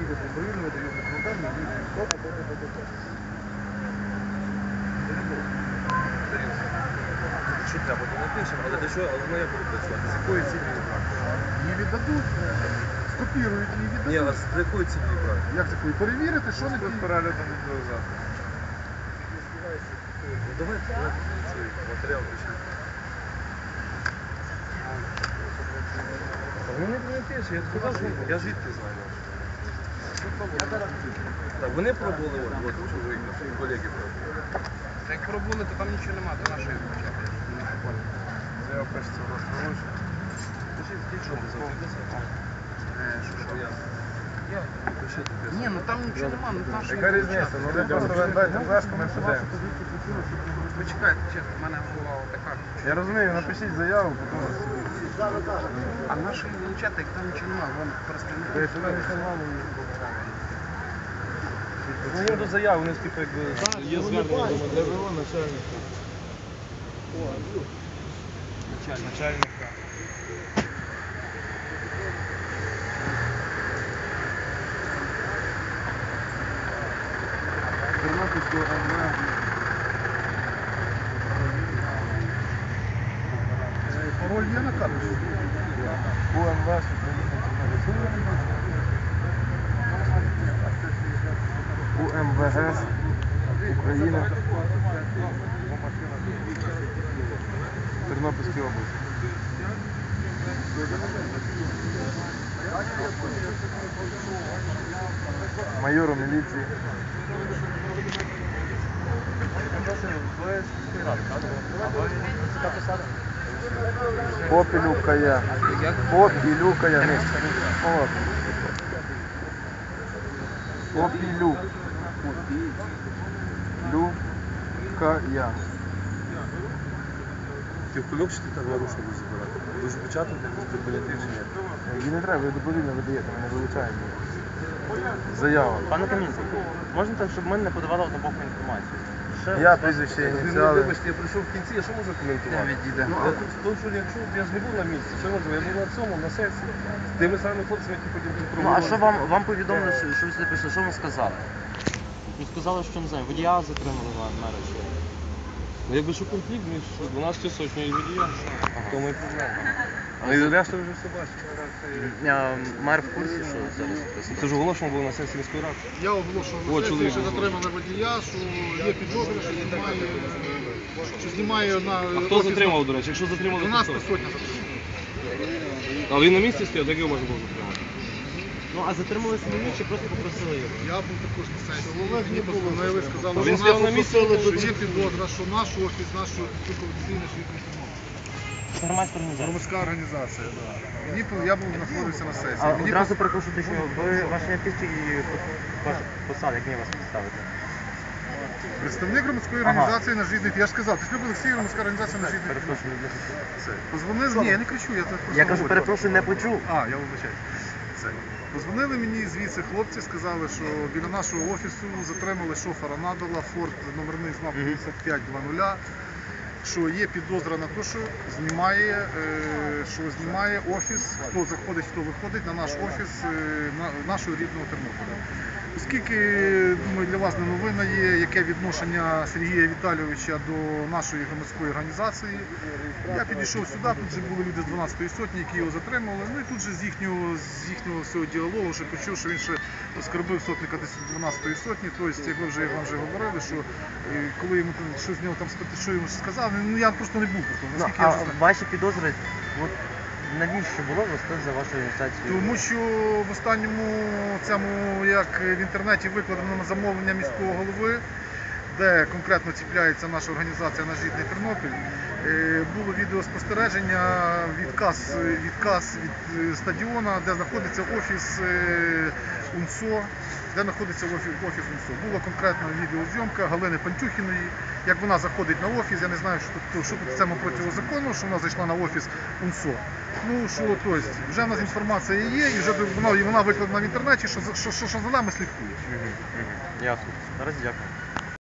їде добровільно, дає документальну, їде то, то, то, то, то, то. Що треба, то напишемо, але для чого, але ну як буду працювати? З якої цілі брати? Її віддадуть, скопірують її Ні, а віддадуть. з якої цілі брати? Як такої? Перевірити, що не переглядом відеозапису. Ну давайте, давайте цей матеріал пишіть. Вони не пише, я сказав, що я звідки знаю. Так, вони пробували, от, от чоловік, наші колеги пробували. Як пробули, то там нічого нема, до нашої почати. Я пишеться у нас хороше. Пишіть, що ти запитати? Що я? Я пишіть. Ні, ну там нічого нема, ну нашої Яка різниця? Ну ви просто дайте флешку, ми подивимося. Почекайте, чесно, в мене голова така. Я розумію, напишіть заяву, потім А нашої вилучати, як там нічого нема, вон просто не не Ну, я до заяви, вони типу якби є звернення до МДВО, начальника. Начальника. Тернопільського МВ. Е, Пароль є на карточці? УМВ, УМВС України. Тернопільській області. Майору міліції. Попілюка я. Попілюка я. Ні. От. Попілюк. Люка я. Ти в кульок чи ти так нарушно будеш забирати? Будеш печатати, будеш прийняти рішення? Її не треба, ви добровільно видаєте, ми не вилучаємо. Заява. Пане Камінський, можна так, щоб ми не подавали однобоку інформацію? Ще Я прізвище ініціали. Вибачте, я прийшов в кінці, я що можу коментувати? відійде. Ну, я тут, тому що якщо я ж не був на місці, що можу? Я був на цьому, на сесії, з тими самими хлопцями, які потім тут Ну, а що вам, вам повідомили, що, що ви сюди прийшли? Що вам сказали? Ну, сказали, що не знаю, водія затримали вам мера чи... Ну, якби що конфлікт між 12 сотнею і водієм, то ми проблема. Ну і решта вже все бачить. А, мер в курсі, що зараз? Це ж оголошено було на сесії міської ради. Я оголошував на сесії, що затримали водія, що є підозра, що знімає, що знімає на А хто затримав, до речі? Якщо затримали, то 12 сотня затримала. А він на місці стояв, як його можна було затримати? Ну, а затримали самі чи просто попросили його? Я був також на сесії. Олег мені позвонили, сказали, що нас на місці? попросили, що є підозра, що наш офіс, наш конфіденційний, що Це громадська організація. Громадська організація, да. Мені пов- я був знаходився на сесії. А Мені одразу перепрошую, що ви ваше після і ваша посада, як мені вас представити? Представник громадської Ага. організації на житних. Я ж сказав, Післюб Олексій, громадська організація на житних. Перепрошую, не Це. Позвонили, ні, я не кричу, я так просто Я кажу, говорю. перепрошую, не почув. А, я вибачаюсь. Це. Позвонили мені звідси хлопці, сказали, що біля нашого офісу затримали шофера Надала, Форд номерний знак 5520, що є підозра на те, що знімає, е, що знімає офіс, хто заходить, хто виходить на наш офіс е, нашого рідного Тернополя. Оскільки, думаю, для вас не новина є, яке відношення Сергія Віталійовича до нашої громадської організації, я підійшов сюди, тут вже були люди з 12-ї сотні, які його затримали. Ну і тут же з їхнього, з їхнього всього діалогу вже почув, що він ще оскорбив сотника десь 12-ї сотні. Тобто, як ви вже вам вже говорили, що е, коли йому що з нього там що йому сказав, ну я просто не був просто. Ну, Наскільки а я ваші підозри, от навіщо було вести за вашою ініціацією? Тому що в останньому цьому, як в інтернеті викладено замовлення міського голови, де конкретно чіпляється наша організація «Наш рідний Тернопіль, е, було відеоспостереження, відказ, відказ від е, стадіона, де знаходиться офіс е, УНСО, де знаходиться офіс, УНСО. Була конкретна відеозйомка Галини Пантюхіної, як вона заходить на офіс, я не знаю, що тут, що тут цьому протизаконно, що вона зайшла на офіс УНСО. Ну що, тобто, вже в нас інформація є, і вже вона, і вона викладена в інтернеті, що, що, що, що за нами слідкують. Ясно. Наразі дякую.